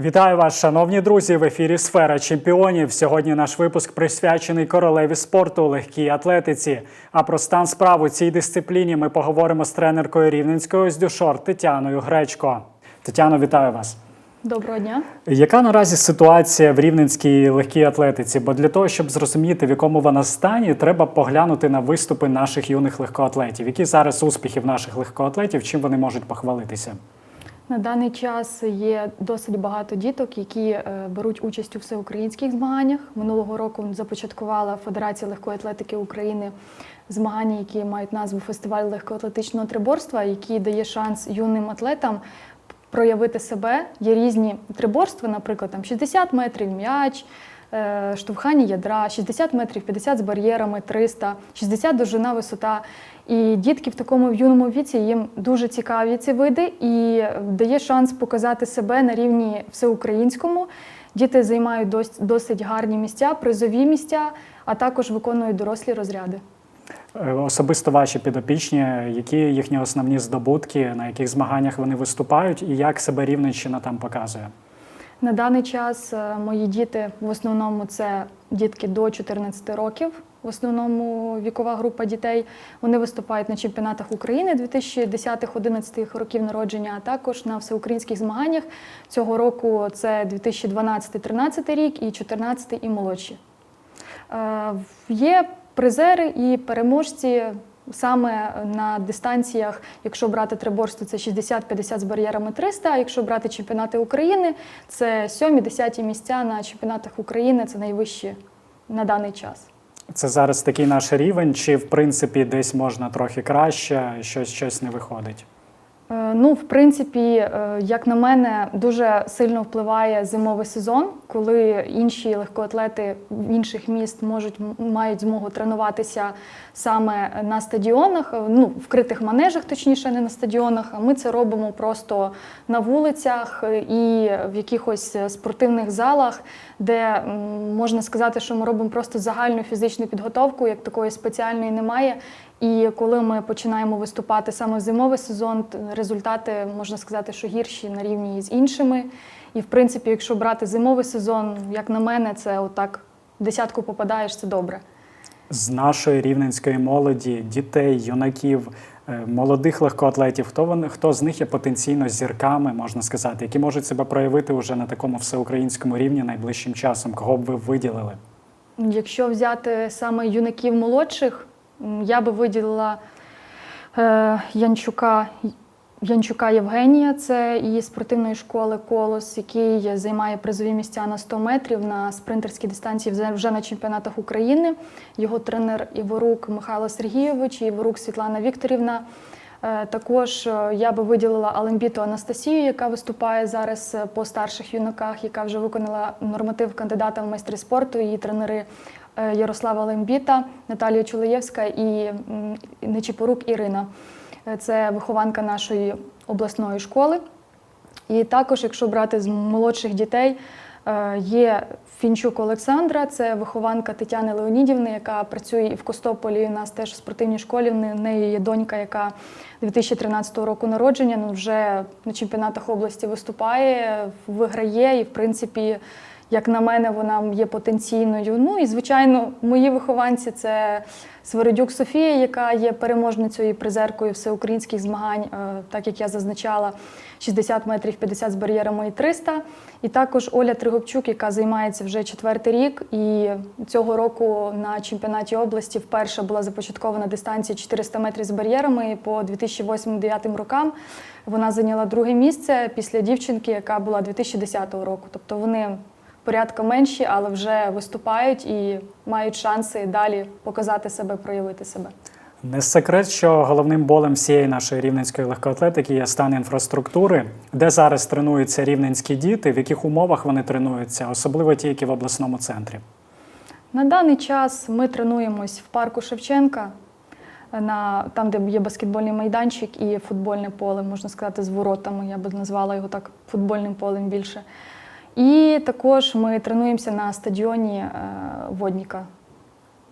Вітаю вас, шановні друзі! В ефірі Сфера чемпіонів. Сьогодні наш випуск присвячений королеві спорту легкій атлетиці. А про стан справ у цій дисципліні ми поговоримо з тренеркою рівненської здюшор Тетяною Гречко. Тетяно, вітаю вас. Доброго дня. Яка наразі ситуація в рівненській легкій атлетиці? Бо для того, щоб зрозуміти, в якому вона стані, треба поглянути на виступи наших юних легкоатлетів. Які зараз успіхи в наших легкоатлетів, чим вони можуть похвалитися? На даний час є досить багато діток, які е, беруть участь у всеукраїнських змаганнях. Минулого року започаткувала Федерація легкої атлетики України змагання, які мають назву Фестиваль легкоатлетичного триборства, який дає шанс юним атлетам проявити себе. Є різні триборства, наприклад, там 60 метрів м'яч. Е, Штовхання ядра, 60 метрів, 50 з бар'єрами, 300, 60 довжина, висота. І дітки в такому юному віці їм дуже цікаві ці види і дає шанс показати себе на рівні всеукраїнському. Діти займають дос- досить гарні місця, призові місця, а також виконують дорослі розряди. Е, Особисто ваші підопічні, які їхні основні здобутки, на яких змаганнях вони виступають, і як себе Рівненщина там показує? На даний час е, мої діти в основному це дітки до 14 років. В основному вікова група дітей. Вони виступають на чемпіонатах України 2010-11 років народження, а також на всеукраїнських змаганнях. Цього року це 2012-13 рік і 14 і молодші. Е, Є призери і переможці саме на дистанціях, якщо брати триборство, це 60-50 з бар'єрами 300, а якщо брати чемпіонати України, це 7-10 місця на чемпіонатах України, це найвищі на даний час. Це зараз такий наш рівень, чи в принципі десь можна трохи краще, щось щось не виходить? Е, Ну, в принципі, е, як на мене, дуже сильно впливає зимовий сезон, коли інші легкоатлети інших міст можуть мають змогу тренуватися саме на стадіонах, ну вкритих манежах, точніше, не на стадіонах. А ми це робимо просто на вулицях і в якихось е, спортивних залах, де можна сказати, що ми робимо просто загальну фізичну підготовку, як такої спеціальної немає. І коли ми починаємо виступати саме в зимовий сезон, результати можна сказати, що гірші на рівні з іншими. І в принципі, якщо брати зимовий сезон, як на мене, це отак в десятку попадаєш, це добре. З нашої рівненської молоді, дітей, юнаків, е, молодих легкоатлетів, хто вони, хто з них є потенційно зірками, можна сказати, які можуть себе проявити вже на такому всеукраїнському рівні найближчим часом? Кого б ви виділили? Якщо взяти саме юнаків молодших, я би виділила е, Янчука. Янчука Євгенія, це із спортивної школи Колос, який займає призові місця на 100 метрів на спринтерській дистанції вже- на чемпіонатах України. Його тренер Іворук Михайло Сергійович Іворук Світлана Вікторівна. Е, Також е, я би виділила Алембіту Анастасію, яка виступає зараз е, по старших юнаках, яка вже виконала норматив кандидата в майстри спорту. Її тренери Ярослава Лембіта, Наталія Чулеєвська і Нечіпорук Ірина. Е, Це вихованка нашої обласної школи. І також, якщо брати з молодших дітей, е, є Фінчук Олександра, це вихованка Тетяни Леонідівни, яка працює і в Костополі. У нас теж в спортивній школі. В неї є донька, яка 2013 року народження, ну вже на чемпіонатах області виступає, виграє, і в принципі. Як на мене, вона є потенційною. Ну і звичайно, мої вихованці це Свередюк Софія, яка є переможницею і призеркою всеукраїнських змагань, е, так як я зазначала, 60 метрів 50 з бар'єрами і 300. І також Оля Тригопчук, яка займається вже четвертий рік. І цього року на чемпіонаті області вперше була започаткована дистанція 400 метрів з бар'єрами. І по 2008-2009 рокам вона зайняла друге місце після дівчинки, яка була 2010 року. Тобто вони порядка менші, але вже виступають і мають шанси далі показати себе, проявити себе. Не секрет, що головним болем всієї нашої рівненської легкоатлетики є стан інфраструктури, де зараз тренуються рівненські діти, в яких умовах вони тренуються, особливо ті, які в обласному центрі. На даний час ми тренуємось в парку Шевченка, на, там, де є баскетбольний майданчик і футбольне поле, можна сказати, з воротами. Я би назвала його так футбольним полем більше. І також ми тренуємося на стадіоні е, Водніка.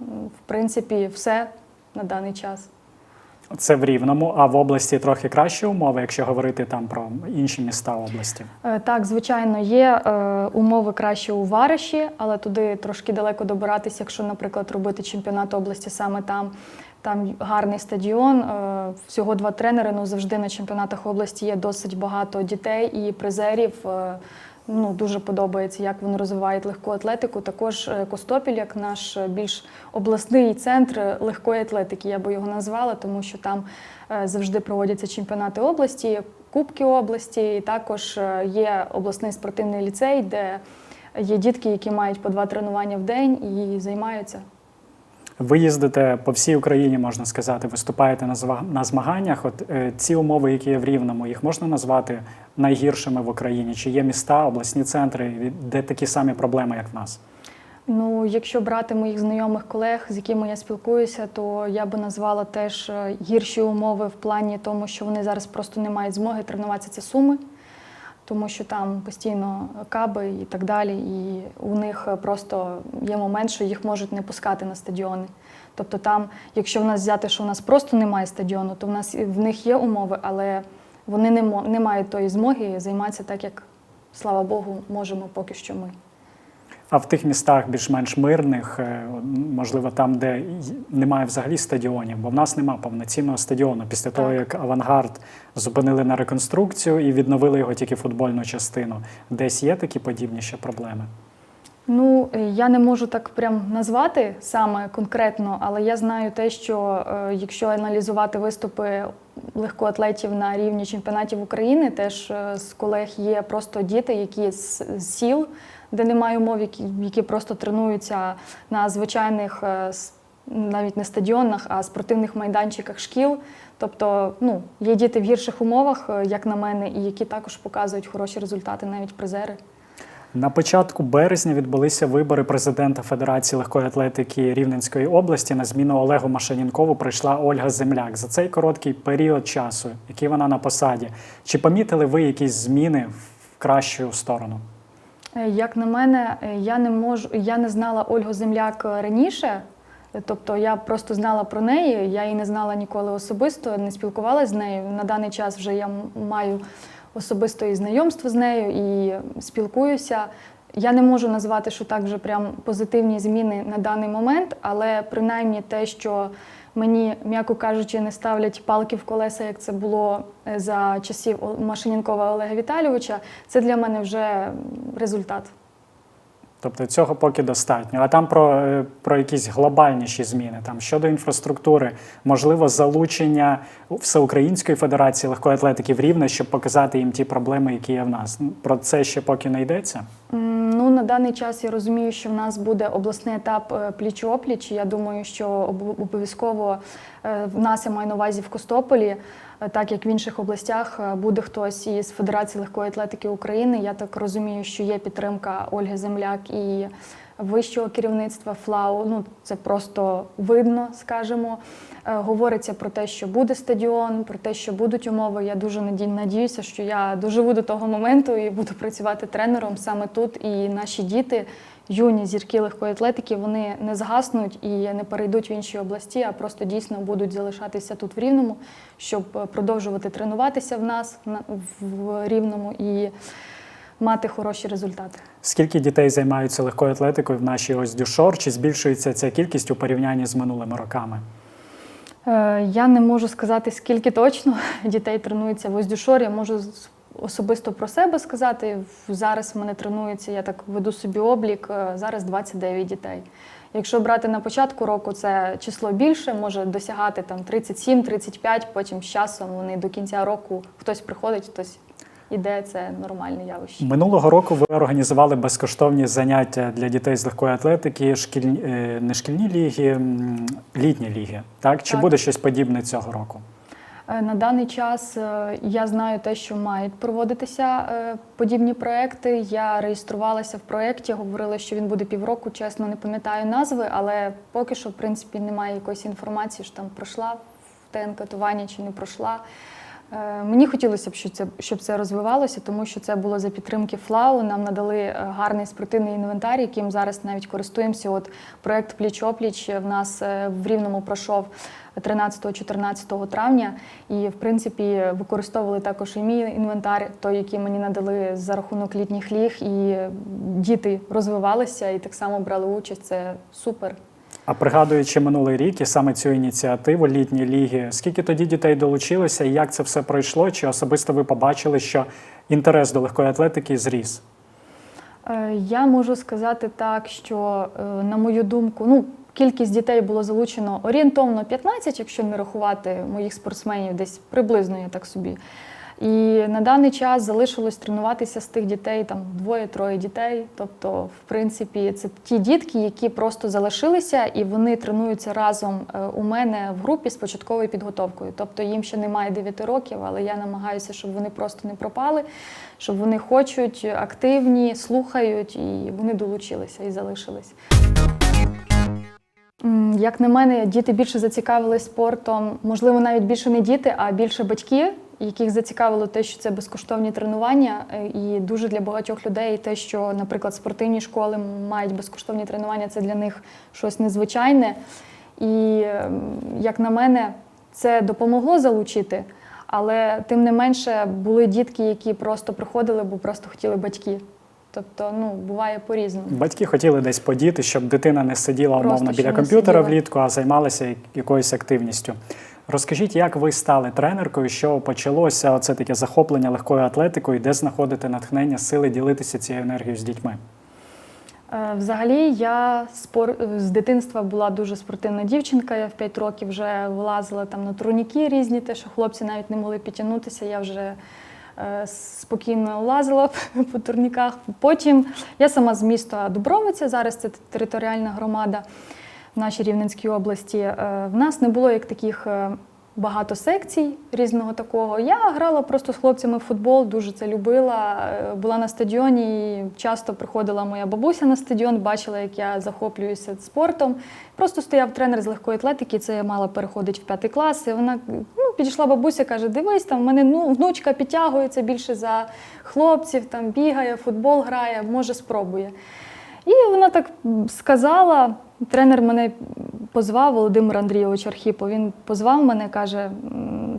В принципі, все на даний час. Це в Рівному, а в області трохи кращі умови, якщо говорити там про інші міста області. Е, Так, звичайно, є е, умови краще у Вариші, але туди трошки далеко добиратися, якщо, наприклад, робити чемпіонат області саме там. Там гарний стадіон, всього два тренери. Ну завжди на чемпіонатах області є досить багато дітей і призерів. Ну, дуже подобається, як вони розвивають легку атлетику. Також е, Костопіль, як наш е, більш обласний центр легкої атлетики, я би його назвала, тому що там е, завжди проводяться чемпіонати області, Кубки області. І також є обласний спортивний ліцей, де є дітки, які мають по два тренування в день і займаються. Ви їздите по всій Україні, можна сказати, виступаєте на на змаганнях. От е, ці умови, які є в Рівному, їх можна назвати найгіршими в Україні? Чи є міста, обласні центри, де такі самі проблеми, як в нас? Ну, якщо брати моїх знайомих колег, з якими я спілкуюся, то я би назвала теж е, гірші умови в плані тому, що вони зараз просто не мають змоги тренуватися. Це суми, тому що там постійно каби і так далі. І у них е, просто є момент, що їх можуть не пускати на стадіони. Тобто, там, якщо в нас взяти, що в нас просто немає стадіону, то в нас в них є умови, але вони не, не мають тої змоги займатися так, як слава Богу, можемо поки що ми. А в тих містах більш-менш мирних, е, можливо, там, де немає взагалі стадіонів, бо в нас немає повноцінного стадіону. Після того, як авангард зупинили на реконструкцію і відновили його тільки футбольну частину, десь є такі подібні ще проблеми. Ну, е, я не можу так прям назвати саме конкретно, але я знаю те, що е, якщо аналізувати виступи легкоатлетів на рівні чемпіонатів України, теж е, з колег є просто діти, які з сіл, де немає умов, які, просто тренуються на звичайних, навіть не стадіонах, а спортивних майданчиках шкіл. Тобто, ну, є діти в гірших умовах, як на мене, і які також показують хороші результати, навіть призери. На початку березня відбулися вибори президента Федерації легкої атлетики Рівненської області. На зміну Олегу Машанінкову прийшла Ольга Земляк. За цей короткий період часу, який вона на посаді, чи помітили ви якісь зміни в кращу сторону? Е, Як на мене, е, я не можу, я не знала Ольгу Земляк е, раніше. Тобто я просто знала про неї, я її не знала ніколи особисто, не спілкувалася з нею. На даний час вже я маю особисте і знайомство з нею і спілкуюся. Я не можу назвати, що так вже прям позитивні зміни на даний момент, але принаймні те, що мені, м'яко кажучи, не ставлять палки в колеса, як це було е, за часів Машинінкова Олега Віталійовича, це для мене вже результат. Тобто цього поки достатньо. А там про, е, про якісь глобальніші зміни, там щодо інфраструктури, можливо, залучення Всеукраїнської федерації легкої атлетики в Рівне, щоб показати їм ті проблеми, які є в нас. Ну, Про це ще поки не йдеться. Ну, на даний час я розумію, що в нас буде обласний етап е, пліч-опліч. Я думаю, що обов'язково е, в нас я маю на увазі в Костополі, так як в інших областях е, буде хтось із Федерації легкої атлетики України. Я так розумію, що є підтримка Ольги Земляк і вищого керівництва ФЛАУ. Ну це просто видно, скажімо. Е, Говориться про те, що буде стадіон, про те, що будуть умови. Я дуже наді- надіюся, що я доживу до того моменту і буду працювати тренером саме тут. І наші діти, юні зірки легкої атлетики, вони не згаснуть і не перейдуть в інші області, а просто дійсно будуть залишатися тут в Рівному, щоб е, продовжувати тренуватися в нас в Рівному і мати хороші результати. Скільки дітей займаються легкою атлетикою в нашій ось дюшор? Чи збільшується ця кількість у порівнянні з минулими роками? Е, Я не можу сказати, скільки точно дітей тренується в Оздюшор. Я можу особисто про себе сказати. Зараз в мене тренується, я так веду собі облік, е, зараз 29 дітей. Якщо брати на початку року, це число більше, може досягати там 37-35, потім з часом вони до кінця року хтось приходить, хтось іде, це нормальне явище. Минулого року ви організували безкоштовні заняття для дітей з легкої атлетики, шкільні, е, не шкільні ліги, літні ліги. Так? Чи Так. буде щось подібне цього року? Е, На даний час е, я знаю те, що мають проводитися е, подібні проекти. Я реєструвалася в проєкті, говорила, що він буде півроку. Чесно, не пам'ятаю назви, але поки що, в принципі, немає якоїсь інформації, що там пройшла ТН-катування чи не пройшла. Е, Мені хотілося б, щоб це, щоб це розвивалося, тому що це було за підтримки ФЛАУ. Нам надали е, гарний спортивний інвентар, яким зараз навіть користуємося. От проект Пліч-опліч в нас е, в Рівному пройшов 13-14 травня. І, в принципі, використовували також і мій інвентар, той, який мені надали за рахунок літніх ліг. І діти розвивалися і так само брали участь. Це супер. А пригадуючи минулий рік і саме цю ініціативу літні ліги, скільки тоді дітей долучилося і як це все пройшло? Чи особисто ви побачили, що інтерес до легкої атлетики зріс? Е, Я можу сказати так, що, е, на мою думку, ну, кількість дітей було залучено орієнтовно 15, якщо не рахувати моїх спортсменів, десь приблизно я так собі. І на даний час залишилось тренуватися з тих дітей там двоє-троє дітей. Тобто, в принципі, це ті дітки, які просто залишилися, і вони тренуються разом е, у мене в групі з початковою підготовкою. Тобто їм ще немає 9 років, але я намагаюся, щоб вони просто не пропали, щоб вони хочуть, активні, слухають, і вони долучилися і залишились. Як на мене, діти більше зацікавились спортом. Можливо, навіть більше не діти, а більше батьки, яких зацікавило те, що це безкоштовні тренування. Е, І дуже для багатьох людей те, що, наприклад, спортивні школи мають безкоштовні тренування, це для них щось незвичайне. І, ем, як на мене, це допомогло залучити. Але тим не менше були дітки, які просто приходили, бо просто хотіли батьки. Тобто, ну, буває по-різному. Батьки хотіли десь подіти, щоб дитина не сиділа Просто умовно біля комп'ютера влітку, а займалася якоюсь активністю. Розкажіть, як ви стали тренеркою, що почалося оце таке захоплення легкою атлетикою, де знаходити натхнення, сили ділитися цією енергією з дітьми? Е, Взагалі, я спор... з дитинства була дуже спортивна дівчинка. Я в 5 років вже вилазила там на турніки різні, те, що хлопці навіть не могли підтягнутися. Я вже е, спокійно лазила по турніках. Потім я сама з міста Дубровиця, зараз це територіальна громада в нашій Рівненській області. Е, В нас не було як таких. е, Багато секцій різного такого. Я грала просто з хлопцями в футбол, дуже це любила. Е, Була на стадіоні. і Часто приходила моя бабуся на стадіон, бачила, як я захоплююся спортом. Просто стояв тренер з легкої атлетики. Це я мала переходити в п'ятий клас. І вона ну, підійшла бабуся, каже: Дивись, там в мене ну, внучка підтягується більше за хлопців, там бігає, футбол грає, може спробує. І вона так сказала. Тренер мене позвав Володимир Андрійович Архіпов. Він позвав мене, каже: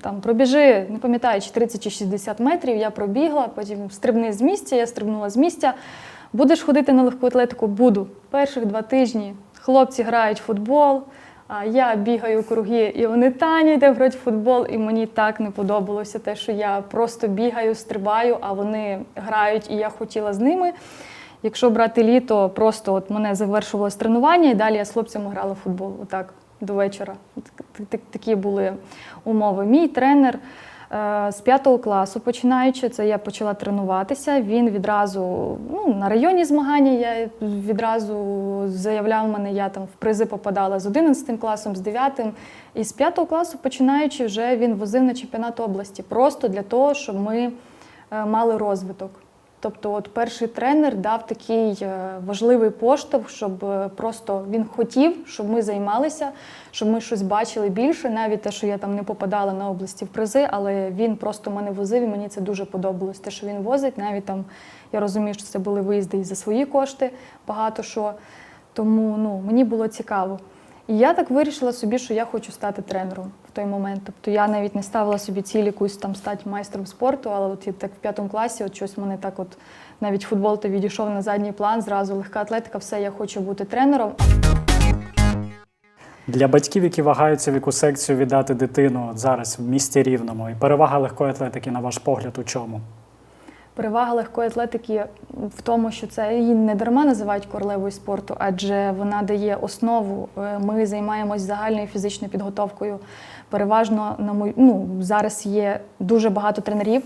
там пробіжи, не пам'ятаю, чи 30 чи 60 метрів. Я пробігла, потім стрибни з місця, я стрибнула з місця. Будеш ходити на легку атлетику? Буду. Перших два тижні хлопці грають в футбол. А я бігаю круги, і вони Таня йде грати в футбол, і мені так не подобалося те, що я просто бігаю, стрибаю, а вони грають, і я хотіла з ними. Якщо брати літо, просто от мене завершувалось тренування, і далі я з хлопцями грала в футбол. Отак до вечора. Так- так- Такі були умови. Мій тренер е, з п'ятого класу, починаючи, це я почала тренуватися. Він відразу ну, на районні змагання я відразу заявляв мене, я там в призи попадала з 11 класом, з 9. І з п'ятого класу, починаючи, вже він возив на чемпіонат області, просто для того, щоб ми е, мали розвиток. Тобто, от перший тренер дав такий е, важливий поштовх, щоб е, просто він хотів, щоб ми займалися, щоб ми щось бачили більше, навіть те, що я там не попадала на області в призи, але він просто мене возив, і мені це дуже подобалось. Те, що він возить, навіть там я розумію, що це були виїзди і за свої кошти, багато що. Тому ну, мені було цікаво. І я так вирішила собі, що я хочу стати тренером в той момент. Тобто я навіть не ставила собі ціль якусь там стати майстром спорту, але от я так в п'ятому класі, от щось мене так, от навіть футбол то відійшов на задній план, зразу легка атлетика, все, я хочу бути тренером. Для батьків, які вагаються в яку секцію віддати дитину зараз в місті Рівному, і перевага легкої атлетики, на ваш погляд, у чому? Перевага легкої атлетики в тому, що це її не дарма називають королевою спорту, адже вона дає основу. Е, Ми займаємось загальною фізичною підготовкою. Переважно на мою ну зараз є дуже багато тренерів,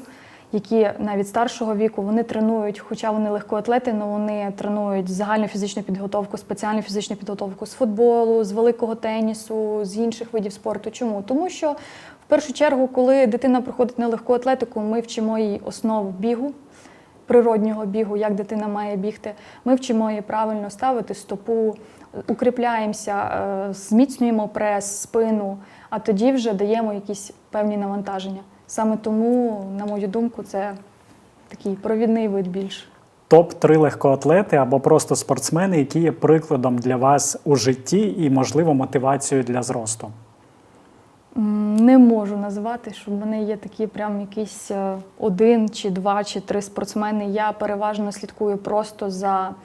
які навіть старшого віку вони тренують, хоча вони легкоатлети, але вони тренують загальну фізичну підготовку, спеціальну фізичну підготовку з футболу, з великого тенісу, з інших видів спорту. Чому? Тому що в першу чергу, коли дитина приходить на легку атлетику, ми вчимо їй основу бігу, природнього бігу, як дитина має бігти. Ми вчимо її правильно ставити стопу, укріпляємося, е, зміцнюємо прес, спину, а тоді вже даємо якісь певні навантаження. Саме тому, на мою думку, це такий провідний вид більше. Топ-3 легкоатлети або просто спортсмени, які є прикладом для вас у житті і, можливо, мотивацією для зросту. Не можу назвати, що в мене є такі прям якийсь е, один чи два чи три спортсмени. Я переважно слідкую просто за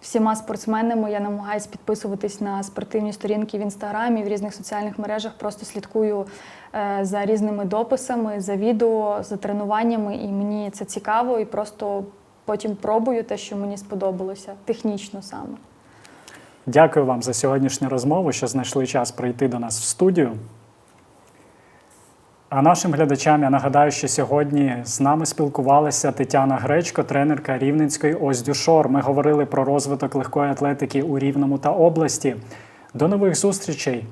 всіма спортсменами. Я намагаюся підписуватись на спортивні сторінки в інстаграмі, в різних соціальних мережах. Просто слідкую е, за різними дописами, за відео, за тренуваннями, і мені це цікаво, і просто потім пробую те, що мені сподобалося, технічно саме. Дякую вам за сьогоднішню розмову, що знайшли час прийти до нас в студію. А нашим глядачам я нагадаю, що сьогодні з нами спілкувалася Тетяна Гречко, тренерка Рівненської Оздюшор. Ми говорили про розвиток легкої атлетики у Рівному та області. До нових зустрічей!